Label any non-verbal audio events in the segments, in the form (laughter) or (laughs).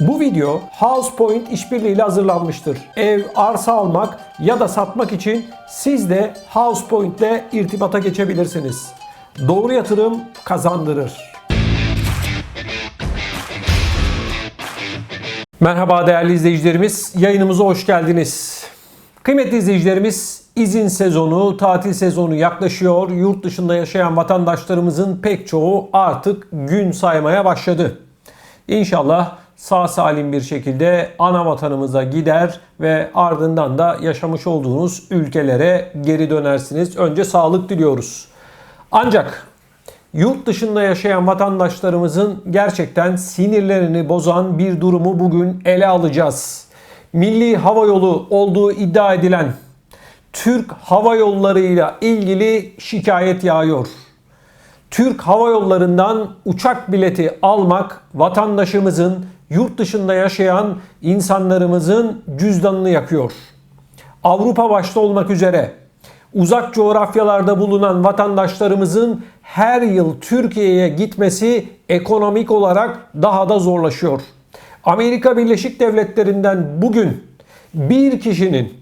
Bu video House Point işbirliğiyle hazırlanmıştır. Ev, arsa almak ya da satmak için siz de House Point ile irtibata geçebilirsiniz. Doğru yatırım kazandırır. Merhaba değerli izleyicilerimiz. Yayınımıza hoş geldiniz. Kıymetli izleyicilerimiz, izin sezonu, tatil sezonu yaklaşıyor. Yurt dışında yaşayan vatandaşlarımızın pek çoğu artık gün saymaya başladı. İnşallah sağ salim bir şekilde ana vatanımıza gider ve ardından da yaşamış olduğunuz ülkelere geri dönersiniz. Önce sağlık diliyoruz. Ancak yurt dışında yaşayan vatandaşlarımızın gerçekten sinirlerini bozan bir durumu bugün ele alacağız. Milli Hava Yolu olduğu iddia edilen Türk Hava Yolları'yla ilgili şikayet yağıyor. Türk Hava Yolları'ndan uçak bileti almak vatandaşımızın, yurt dışında yaşayan insanlarımızın cüzdanını yakıyor. Avrupa başta olmak üzere uzak coğrafyalarda bulunan vatandaşlarımızın her yıl Türkiye'ye gitmesi ekonomik olarak daha da zorlaşıyor. Amerika Birleşik Devletleri'nden bugün bir kişinin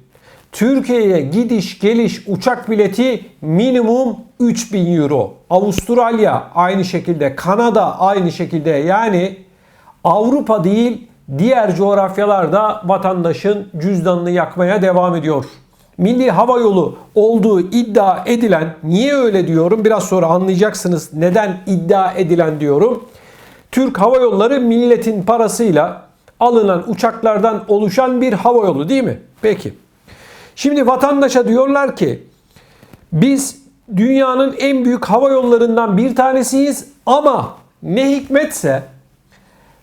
Türkiye'ye gidiş geliş uçak bileti minimum 3000 euro. Avustralya aynı şekilde, Kanada aynı şekilde yani Avrupa değil diğer coğrafyalarda vatandaşın cüzdanını yakmaya devam ediyor. Milli Hava Yolu olduğu iddia edilen, niye öyle diyorum biraz sonra anlayacaksınız neden iddia edilen diyorum. Türk Hava Yolları milletin parasıyla alınan uçaklardan oluşan bir hava yolu değil mi? Peki. Şimdi vatandaşa diyorlar ki biz dünyanın en büyük hava yollarından bir tanesiyiz ama ne hikmetse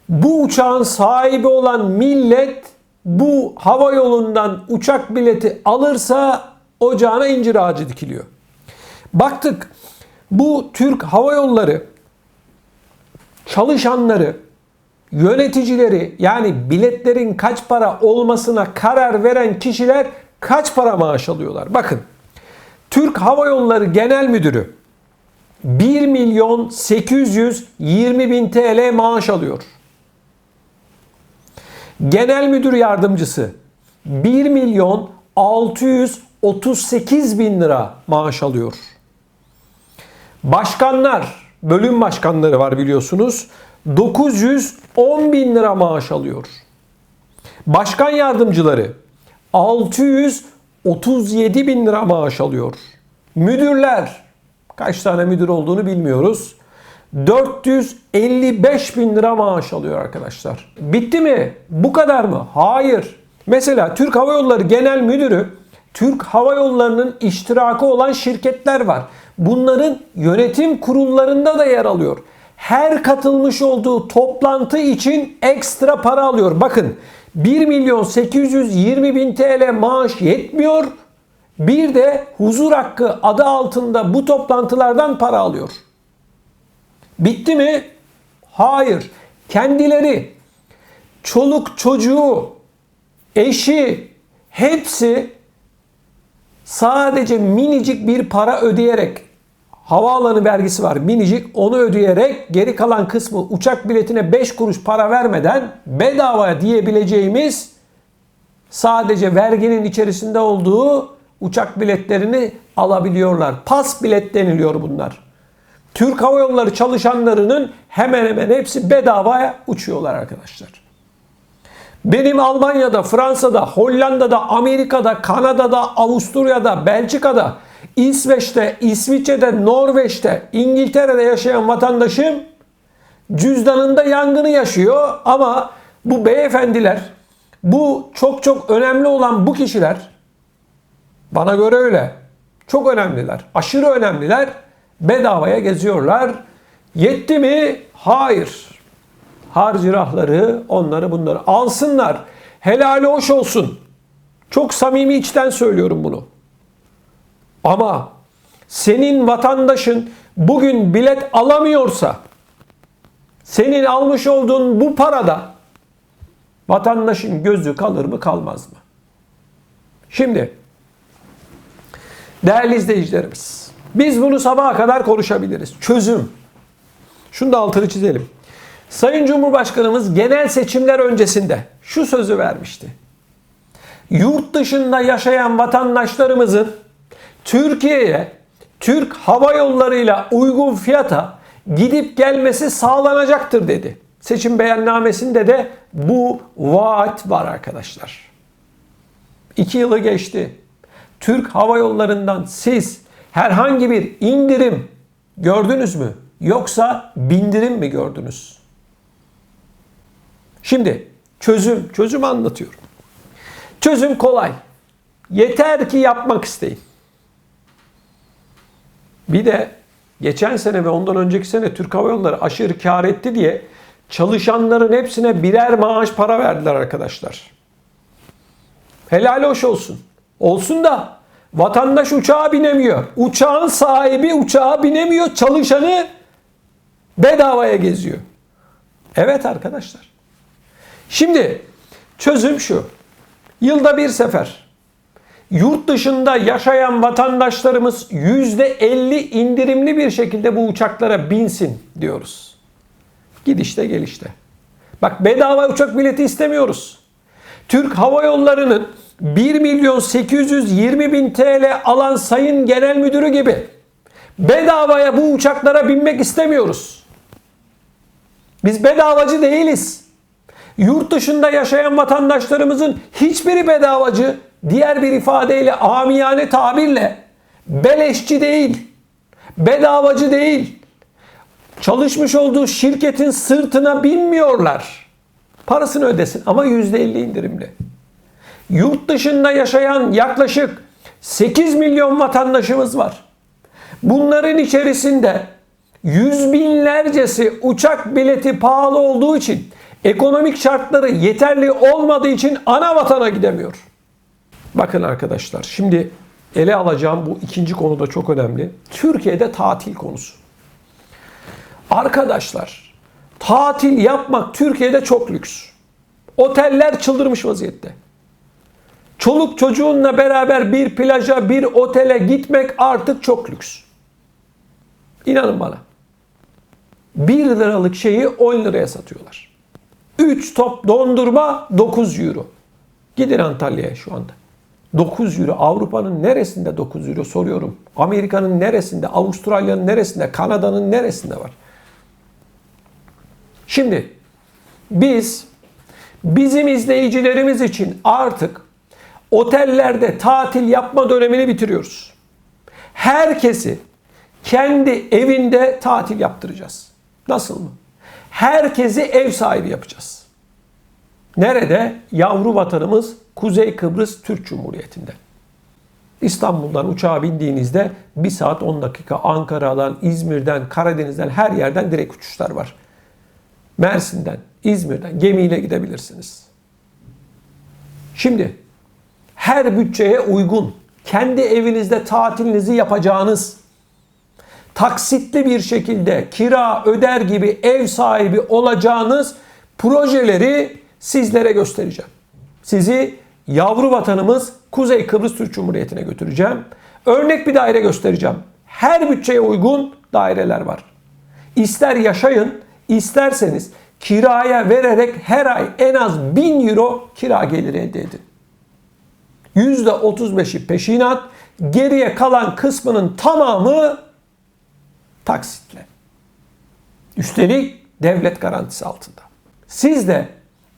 bu uçağın sahibi olan millet bu hava yolundan uçak bileti alırsa ocağına incir ağacı dikiliyor. Baktık bu Türk Hava Yolları çalışanları, yöneticileri yani biletlerin kaç para olmasına karar veren kişiler kaç para maaş alıyorlar? Bakın Türk Hava Yolları Genel Müdürü 1 milyon 820 bin TL maaş alıyor. Genel Müdür Yardımcısı 1 milyon 638 bin lira maaş alıyor. Başkanlar, bölüm başkanları var biliyorsunuz. 910 bin lira maaş alıyor. Başkan yardımcıları 637 bin lira maaş alıyor. Müdürler kaç tane müdür olduğunu bilmiyoruz. 455 bin lira maaş alıyor arkadaşlar. Bitti mi? Bu kadar mı? Hayır. Mesela Türk Hava Yolları Genel Müdürü Türk Hava Yolları'nın iştirakı olan şirketler var. Bunların yönetim kurullarında da yer alıyor. Her katılmış olduğu toplantı için ekstra para alıyor. Bakın 1 milyon 820 bin TL maaş yetmiyor. Bir de huzur hakkı adı altında bu toplantılardan para alıyor. Bitti mi? Hayır. Kendileri, çoluk çocuğu, eşi hepsi sadece minicik bir para ödeyerek havaalanı vergisi var minicik onu ödeyerek geri kalan kısmı uçak biletine 5 kuruş para vermeden bedava diyebileceğimiz sadece verginin içerisinde olduğu uçak biletlerini alabiliyorlar. Pas bilet deniliyor bunlar. Türk Hava Yolları çalışanlarının hemen hemen hepsi bedavaya uçuyorlar arkadaşlar. Benim Almanya'da, Fransa'da, Hollanda'da, Amerika'da, Kanada'da, Avusturya'da, Belçika'da, İsveç'te, İsviçre'de, Norveç'te, İngiltere'de yaşayan vatandaşım cüzdanında yangını yaşıyor ama bu beyefendiler, bu çok çok önemli olan bu kişiler bana göre öyle. Çok önemliler. Aşırı önemliler. Bedavaya geziyorlar. Yetti mi? Hayır. Harcırahları onları bunları alsınlar. Helali hoş olsun. Çok samimi içten söylüyorum bunu. Ama senin vatandaşın bugün bilet alamıyorsa senin almış olduğun bu parada vatandaşın gözü kalır mı kalmaz mı? Şimdi değerli izleyicilerimiz biz bunu sabaha kadar konuşabiliriz. Çözüm. Şunu da altını çizelim. Sayın Cumhurbaşkanımız genel seçimler öncesinde şu sözü vermişti. Yurt dışında yaşayan vatandaşlarımızın Türkiye'ye Türk Hava Yolları'yla uygun fiyata gidip gelmesi sağlanacaktır dedi. Seçim beyannamesinde de bu vaat var arkadaşlar. İki yılı geçti. Türk Hava Yolları'ndan siz herhangi bir indirim gördünüz mü? Yoksa bindirim mi gördünüz? Şimdi çözüm, çözüm anlatıyorum. Çözüm kolay. Yeter ki yapmak isteyin. Bir de geçen sene ve ondan önceki sene Türk Hava Yolları aşırı kar etti diye çalışanların hepsine birer maaş para verdiler arkadaşlar. Helal hoş olsun. Olsun da vatandaş uçağa binemiyor. Uçağın sahibi uçağa binemiyor. Çalışanı bedavaya geziyor. Evet arkadaşlar. Şimdi çözüm şu. Yılda bir sefer yurt dışında yaşayan vatandaşlarımız %50 indirimli bir şekilde bu uçaklara binsin diyoruz. Gidişte gelişte. Bak bedava uçak bileti istemiyoruz. Türk Hava Yolları'nın 1 milyon 820 bin TL alan sayın genel müdürü gibi bedavaya bu uçaklara binmek istemiyoruz. Biz bedavacı değiliz. Yurt dışında yaşayan vatandaşlarımızın hiçbiri bedavacı, diğer bir ifadeyle amiyane tabirle beleşçi değil, bedavacı değil. Çalışmış olduğu şirketin sırtına binmiyorlar. Parasını ödesin ama %50 indirimli. Yurt dışında yaşayan yaklaşık 8 milyon vatandaşımız var. Bunların içerisinde yüz binlercesi uçak bileti pahalı olduğu için ekonomik şartları yeterli olmadığı için ana vatana gidemiyor. Bakın arkadaşlar şimdi ele alacağım bu ikinci konu da çok önemli. Türkiye'de tatil konusu. Arkadaşlar tatil yapmak Türkiye'de çok lüks. Oteller çıldırmış vaziyette. Çoluk çocuğunla beraber bir plaja, bir otele gitmek artık çok lüks. İnanın bana. 1 liralık şeyi 10 liraya satıyorlar. 3 top dondurma 9 euro. Gidin Antalya'ya şu anda. 9 euro. Avrupa'nın neresinde 9 euro soruyorum. Amerika'nın neresinde, Avustralya'nın neresinde, Kanada'nın neresinde var? Şimdi biz bizim izleyicilerimiz için artık otellerde tatil yapma dönemini bitiriyoruz. Herkesi kendi evinde tatil yaptıracağız. Nasıl mı? Herkesi ev sahibi yapacağız. Nerede? Yavru vatanımız Kuzey Kıbrıs Türk Cumhuriyeti'nde. İstanbul'dan uçağa bindiğinizde 1 saat 10 dakika Ankara'dan, İzmir'den, Karadeniz'den her yerden direkt uçuşlar var. Mersin'den, İzmir'den gemiyle gidebilirsiniz. Şimdi her bütçeye uygun kendi evinizde tatilinizi yapacağınız taksitli bir şekilde kira öder gibi ev sahibi olacağınız projeleri sizlere göstereceğim. Sizi yavru vatanımız Kuzey Kıbrıs Türk Cumhuriyeti'ne götüreceğim. Örnek bir daire göstereceğim. Her bütçeye uygun daireler var. İster yaşayın, isterseniz kiraya vererek her ay en az 1000 euro kira geliri elde edin. %35'i peşinat, geriye kalan kısmının tamamı taksitle. Üstelik devlet garantisi altında. Siz de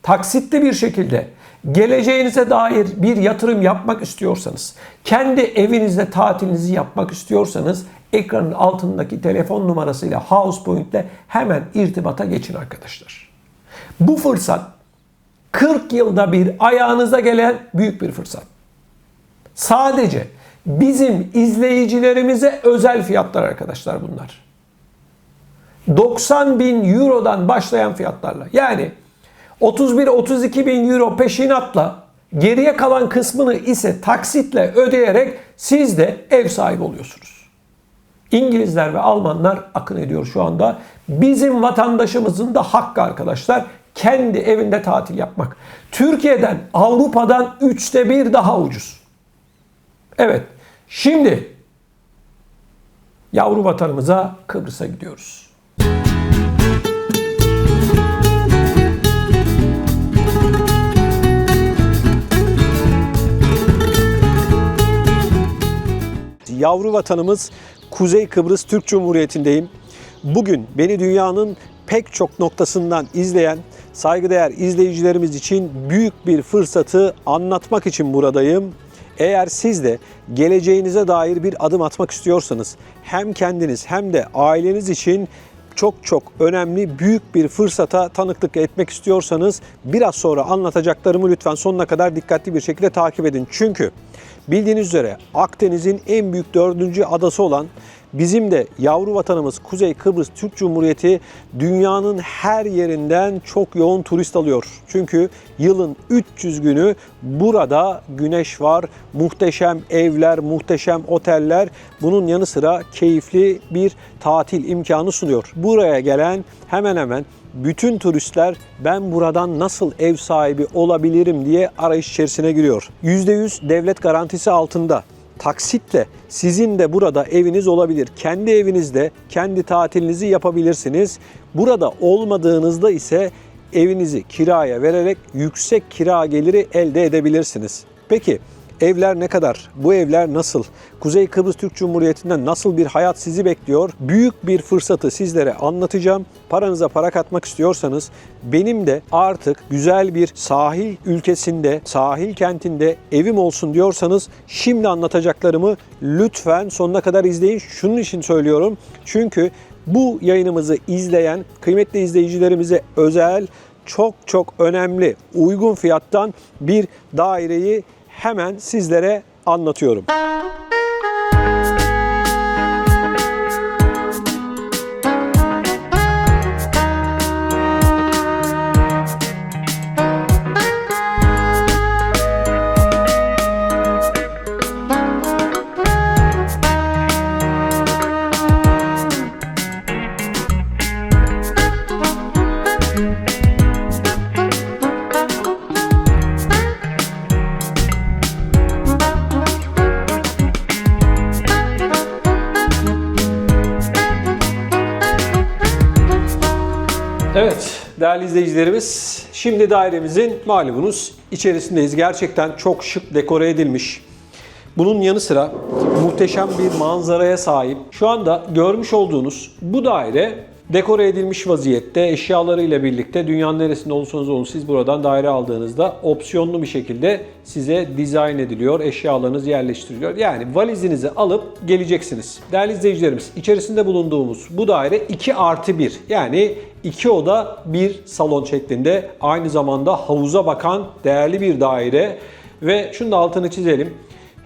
taksitli bir şekilde geleceğinize dair bir yatırım yapmak istiyorsanız, kendi evinizde tatilinizi yapmak istiyorsanız ekranın altındaki telefon numarasıyla House Point'le hemen irtibata geçin arkadaşlar. Bu fırsat 40 yılda bir ayağınıza gelen büyük bir fırsat. Sadece bizim izleyicilerimize özel fiyatlar arkadaşlar bunlar. 90 bin eurodan başlayan fiyatlarla. Yani 31-32 bin euro peşinatla geriye kalan kısmını ise taksitle ödeyerek siz de ev sahibi oluyorsunuz. İngilizler ve Almanlar akın ediyor şu anda. Bizim vatandaşımızın da hakkı arkadaşlar kendi evinde tatil yapmak. Türkiye'den, Avrupa'dan üçte bir daha ucuz. Evet. Şimdi yavru vatanımıza Kıbrıs'a gidiyoruz. Yavru vatanımız Kuzey Kıbrıs Türk Cumhuriyeti'ndeyim. Bugün beni dünyanın pek çok noktasından izleyen saygıdeğer izleyicilerimiz için büyük bir fırsatı anlatmak için buradayım. Eğer siz de geleceğinize dair bir adım atmak istiyorsanız hem kendiniz hem de aileniz için çok çok önemli büyük bir fırsata tanıklık etmek istiyorsanız biraz sonra anlatacaklarımı lütfen sonuna kadar dikkatli bir şekilde takip edin. Çünkü bildiğiniz üzere Akdeniz'in en büyük dördüncü adası olan bizim de yavru vatanımız Kuzey Kıbrıs Türk Cumhuriyeti dünyanın her yerinden çok yoğun turist alıyor. Çünkü yılın 300 günü burada güneş var, muhteşem evler, muhteşem oteller, bunun yanı sıra keyifli bir tatil imkanı sunuyor. Buraya gelen hemen hemen bütün turistler ben buradan nasıl ev sahibi olabilirim diye arayış içerisine giriyor. %100 devlet garantisi altında taksitle sizin de burada eviniz olabilir. Kendi evinizde kendi tatilinizi yapabilirsiniz. Burada olmadığınızda ise evinizi kiraya vererek yüksek kira geliri elde edebilirsiniz. Peki Evler ne kadar? Bu evler nasıl? Kuzey Kıbrıs Türk Cumhuriyeti'nde nasıl bir hayat sizi bekliyor? Büyük bir fırsatı sizlere anlatacağım. Paranıza para katmak istiyorsanız benim de artık güzel bir sahil ülkesinde, sahil kentinde evim olsun diyorsanız şimdi anlatacaklarımı lütfen sonuna kadar izleyin. Şunun için söylüyorum. Çünkü bu yayınımızı izleyen kıymetli izleyicilerimize özel çok çok önemli uygun fiyattan bir daireyi hemen sizlere anlatıyorum. Evet değerli izleyicilerimiz şimdi dairemizin malumunuz içerisindeyiz. Gerçekten çok şık dekore edilmiş. Bunun yanı sıra muhteşem bir manzaraya sahip. Şu anda görmüş olduğunuz bu daire dekore edilmiş vaziyette eşyalarıyla birlikte dünyanın neresinde olursanız olun siz buradan daire aldığınızda opsiyonlu bir şekilde size dizayn ediliyor, eşyalarınız yerleştiriliyor. Yani valizinizi alıp geleceksiniz. Değerli izleyicilerimiz içerisinde bulunduğumuz bu daire 2 artı 1 yani 2 oda bir salon şeklinde aynı zamanda havuza bakan değerli bir daire ve şunu da altını çizelim.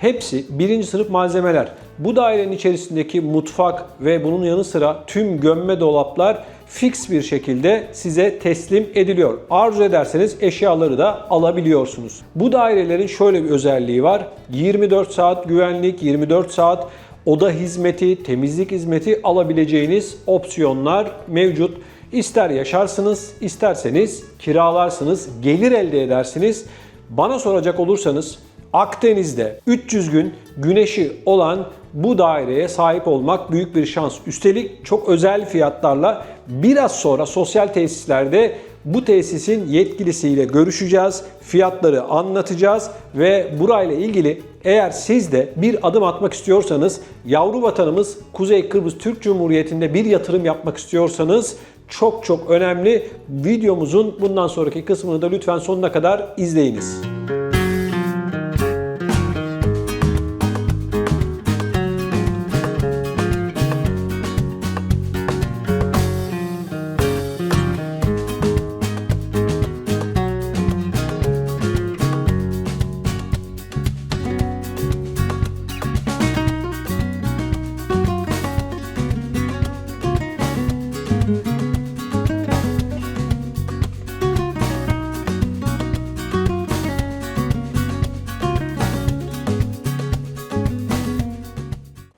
Hepsi birinci sınıf malzemeler. Bu dairenin içerisindeki mutfak ve bunun yanı sıra tüm gömme dolaplar fix bir şekilde size teslim ediliyor. Arzu ederseniz eşyaları da alabiliyorsunuz. Bu dairelerin şöyle bir özelliği var. 24 saat güvenlik, 24 saat oda hizmeti, temizlik hizmeti alabileceğiniz opsiyonlar mevcut. İster yaşarsınız, isterseniz kiralarsınız, gelir elde edersiniz. Bana soracak olursanız Akdeniz'de 300 gün güneşi olan bu daireye sahip olmak büyük bir şans. Üstelik çok özel fiyatlarla biraz sonra sosyal tesislerde bu tesisin yetkilisiyle görüşeceğiz, fiyatları anlatacağız ve burayla ilgili eğer siz de bir adım atmak istiyorsanız, yavru vatanımız Kuzey Kıbrıs Türk Cumhuriyeti'nde bir yatırım yapmak istiyorsanız çok çok önemli. Videomuzun bundan sonraki kısmını da lütfen sonuna kadar izleyiniz.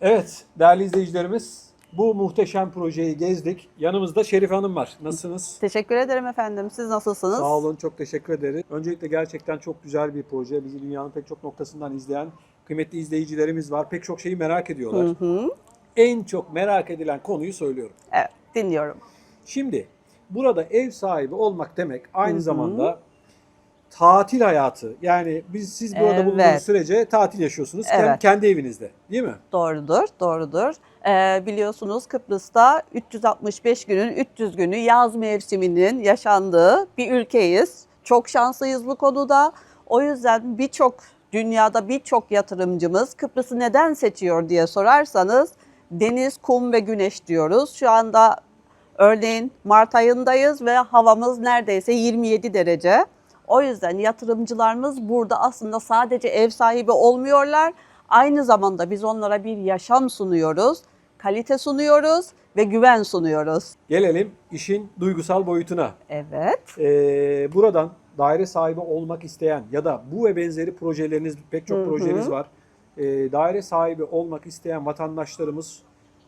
Evet değerli izleyicilerimiz bu muhteşem projeyi gezdik. Yanımızda Şerif Hanım var. Nasılsınız? Teşekkür ederim efendim. Siz nasılsınız? Sağ olun, çok teşekkür ederiz. Öncelikle gerçekten çok güzel bir proje. Bizi dünyanın pek çok noktasından izleyen kıymetli izleyicilerimiz var. Pek çok şeyi merak ediyorlar. Hı hı. En çok merak edilen konuyu söylüyorum. Evet, dinliyorum. Şimdi burada ev sahibi olmak demek aynı zamanda tatil hayatı. Yani biz siz burada Evet. bulunduğunuz sürece tatil yaşıyorsunuz. Kendi, Evet. kendi evinizde değil mi? Doğrudur, doğrudur. Ee, biliyorsunuz Kıbrıs'ta 365 günün 300 günü yaz mevsiminin yaşandığı bir ülkeyiz. Çok şanslıyız bu konuda. O yüzden birçok dünyada birçok yatırımcımız Kıbrıs'ı neden seçiyor diye sorarsanız deniz, kum ve güneş diyoruz. Şu anda örneğin Mart ayındayız ve havamız neredeyse 27 derece. O yüzden yatırımcılarımız burada aslında sadece ev sahibi olmuyorlar. Aynı zamanda biz onlara bir yaşam sunuyoruz, kalite sunuyoruz ve güven sunuyoruz. Gelelim işin duygusal boyutuna. Evet. Ee, buradan daire sahibi olmak isteyen ya da bu ve benzeri projeleriniz pek çok Hı hı. projeniz var. Ee, daire sahibi olmak isteyen vatandaşlarımız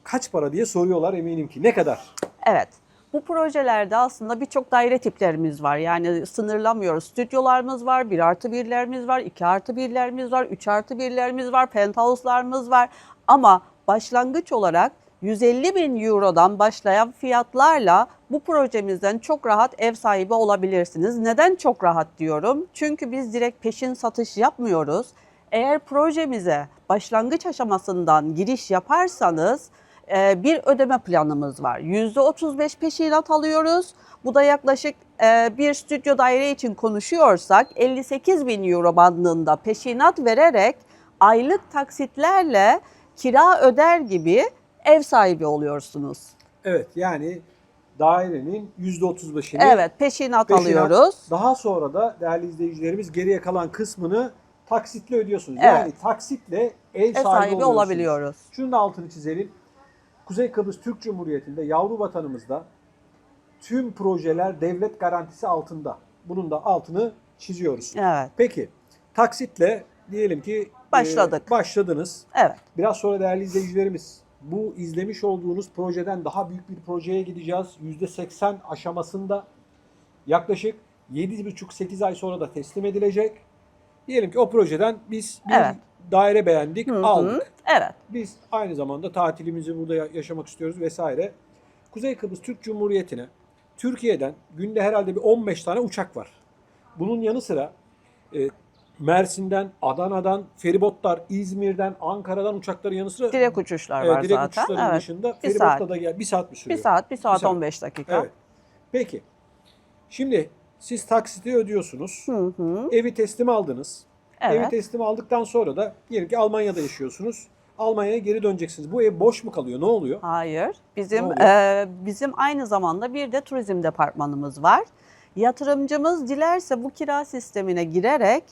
kaç para diye soruyorlar eminim ki. Ne kadar? Evet. Bu projelerde aslında birçok daire tiplerimiz var. Yani sınırlamıyoruz. Stüdyolarımız var, 1 artı 1'lerimiz var, 2 artı 1'lerimiz var, 3 artı 1'lerimiz var, penthouse'larımız var. Ama başlangıç olarak 150 bin Euro'dan başlayan fiyatlarla bu projemizden çok rahat ev sahibi olabilirsiniz. Neden çok rahat diyorum? Çünkü biz direkt peşin satış yapmıyoruz. Eğer projemize başlangıç aşamasından giriş yaparsanız bir ödeme planımız var. %35 peşinat alıyoruz. Bu da yaklaşık e, bir stüdyo daire için konuşuyorsak 58 bin euro bandında peşinat vererek aylık taksitlerle kira öder gibi ev sahibi oluyorsunuz. Evet yani dairenin %35'ini Evet peşinat, peşinat, alıyoruz. Daha sonra da değerli izleyicilerimiz geriye kalan kısmını taksitle ödüyorsunuz. Evet. Yani taksitle ev, Ev sahibi, sahibi olabiliyoruz. Şunun da altını çizelim. Kuzey Kıbrıs Türk Cumhuriyeti'nde yavru vatanımızda tüm projeler devlet garantisi altında. Bunun da altını çiziyoruz. Evet. Peki taksitle diyelim ki e, Başladık. başladınız. Evet. Biraz sonra değerli izleyicilerimiz bu izlemiş olduğunuz projeden daha büyük bir projeye gideceğiz. %80 aşamasında yaklaşık 7,5-8 ay sonra da teslim edilecek. Diyelim ki o projeden biz bir Evet. daire beğendik, Hı hı. aldık. Evet. Biz aynı zamanda tatilimizi burada ya- yaşamak istiyoruz vesaire. Kuzey Kıbrıs Türk Cumhuriyeti'ne Türkiye'den günde herhalde bir 15 tane uçak var. Bunun yanı sıra e, Mersin'den, Adana'dan, feribotlar, İzmir'den, Ankara'dan uçakların yanı sıra Direkt uçuşlar e, var direkt zaten. uçuşların Evet. dışında Bir feribotla saat. da gel bir saat mi sürüyor? Bir saat, bir saat, Bir saat. 15 dakika. Evet. Peki. Şimdi siz taksiti ödüyorsunuz. Hı hı. Evi teslim aldınız. Evi Evet. teslim aldıktan sonra da diyelim ki Almanya'da yaşıyorsunuz. Almanya'ya geri döneceksiniz. Bu ev boş mu kalıyor? Ne oluyor? Hayır. Bizim e, bizim aynı zamanda bir de turizm departmanımız var. Yatırımcımız dilerse bu kira sistemine girerek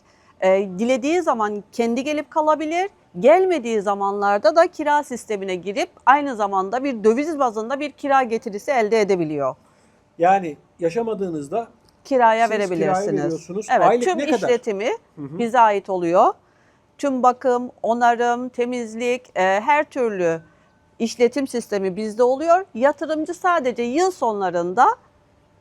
e, dilediği zaman kendi gelip kalabilir. Gelmediği zamanlarda da kira sistemine girip aynı zamanda bir döviz bazında bir kira getirisi elde edebiliyor. Yani yaşamadığınızda Kiraya Siz kiraya verebilirsiniz. veriyorsunuz. Evet, Aylık tüm ne kadar? işletimi bize ait oluyor. Tüm bakım, onarım, temizlik, e, her türlü işletim sistemi bizde oluyor. Yatırımcı sadece yıl sonlarında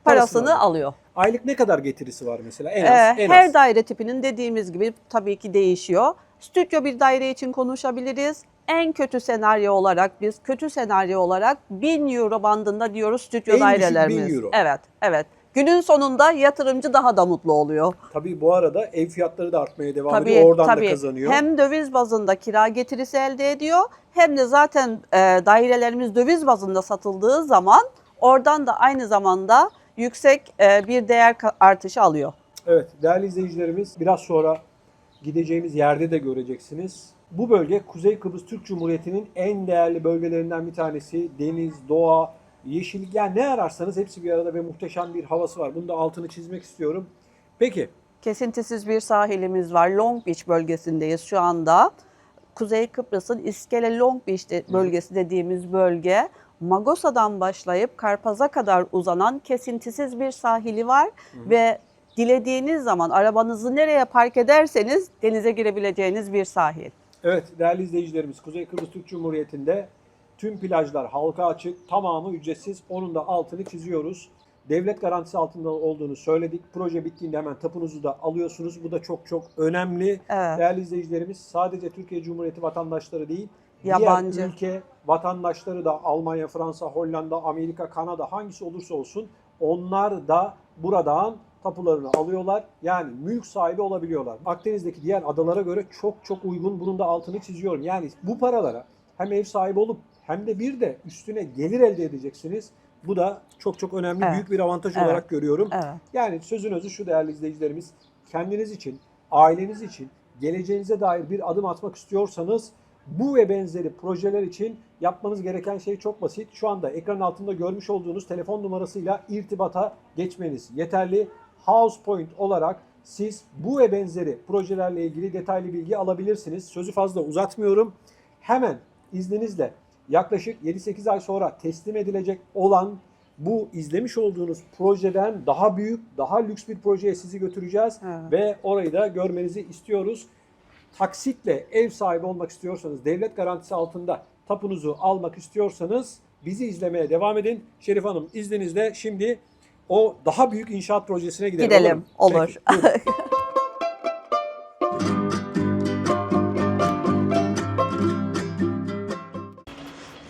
parasını alıyor. alıyor. aylık ne kadar getirisi var mesela? En Ee, az. en her az. daire tipinin dediğimiz gibi tabii ki değişiyor. Stüdyo bir daire için konuşabiliriz. En kötü senaryo olarak biz kötü senaryo olarak 1000 euro bandında diyoruz stüdyo En düşük dairelerimiz. 1000 euro. Evet, evet. Günün sonunda yatırımcı daha da mutlu oluyor. Tabii bu arada ev fiyatları da artmaya devam Tabii, ediyor. Oradan tabii. da kazanıyor. Hem döviz bazında kira getirisi elde ediyor hem de zaten e, dairelerimiz döviz bazında satıldığı zaman oradan da aynı zamanda yüksek e, bir değer artışı alıyor. Evet değerli izleyicilerimiz biraz sonra gideceğimiz yerde de göreceksiniz. Bu bölge Kuzey Kıbrıs Türk Cumhuriyeti'nin en değerli bölgelerinden bir tanesi. Deniz, doğa, yeşillik yani ne ararsanız hepsi bir arada ve muhteşem bir havası var. Bunu da altını çizmek istiyorum. Peki Kesintisiz bir sahilimiz var. Long Beach bölgesindeyiz şu anda. Kuzey Kıbrıs'ın İskele Long Beach de- bölgesi dediğimiz bölge Magosa'dan başlayıp Karpaz'a kadar uzanan kesintisiz bir sahili var ve dilediğiniz zaman arabanızı nereye park ederseniz denize girebileceğiniz bir sahil. Evet değerli izleyicilerimiz Kuzey Kıbrıs Türk Cumhuriyeti'nde tüm plajlar halka açık, tamamı ücretsiz. Onun da altını çiziyoruz. Devlet garantisi altında olduğunu söyledik. Proje bittiğinde hemen tapunuzu da alıyorsunuz. Bu da çok çok önemli. Evet. Değerli izleyicilerimiz sadece Türkiye Cumhuriyeti vatandaşları değil, Yabancı. diğer ülke vatandaşları da Almanya, Fransa, Hollanda, Amerika, Kanada hangisi olursa olsun onlar da buradan tapularını alıyorlar. Yani mülk sahibi olabiliyorlar. Akdeniz'deki diğer adalara göre çok çok uygun. Bunun da altını çiziyorum. Yani bu paralara hem ev sahibi olup hem de bir de üstüne gelir elde edeceksiniz. Bu da çok çok önemli, Evet. büyük bir avantaj Evet. olarak görüyorum. Evet. Yani sözün özü şu değerli izleyicilerimiz. Kendiniz için, aileniz için, geleceğinize dair bir adım atmak istiyorsanız bu ve benzeri projeler için yapmanız gereken şey çok basit. Şu anda ekran altında görmüş olduğunuz telefon numarasıyla irtibata geçmeniz yeterli. House Point olarak siz bu ve benzeri projelerle ilgili detaylı bilgi alabilirsiniz. Sözü fazla uzatmıyorum. Hemen izninizle yaklaşık 7-8 ay sonra teslim edilecek olan bu izlemiş olduğunuz projeden daha büyük, daha lüks bir projeye sizi götüreceğiz Evet. ve orayı da görmenizi istiyoruz. Taksitle ev sahibi olmak istiyorsanız, devlet garantisi altında tapunuzu almak istiyorsanız bizi izlemeye devam edin. Şerif Hanım izninizle şimdi o daha büyük inşaat projesine gidelim. Gidelim, olur. olur. Peki, (laughs)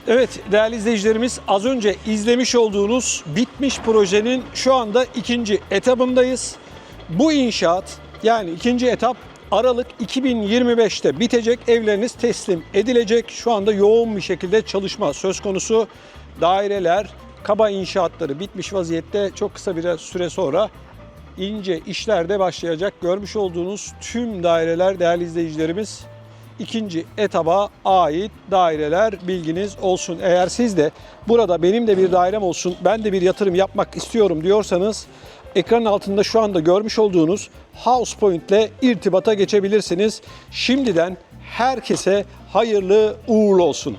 Evet değerli izleyicilerimiz az önce izlemiş olduğunuz bitmiş projenin şu anda ikinci etabındayız. Bu inşaat yani ikinci etap Aralık 2025'te bitecek. Evleriniz teslim edilecek. Şu anda yoğun bir şekilde çalışma söz konusu. Daireler, kaba inşaatları bitmiş vaziyette. Çok kısa bir süre sonra ince işler de başlayacak. Görmüş olduğunuz tüm daireler değerli izleyicilerimiz ikinci etaba ait daireler bilginiz olsun. Eğer siz de burada benim de bir dairem olsun, ben de bir yatırım yapmak istiyorum diyorsanız ekranın altında şu anda görmüş olduğunuz House Point ile irtibata geçebilirsiniz. Şimdiden herkese hayırlı uğurlu olsun.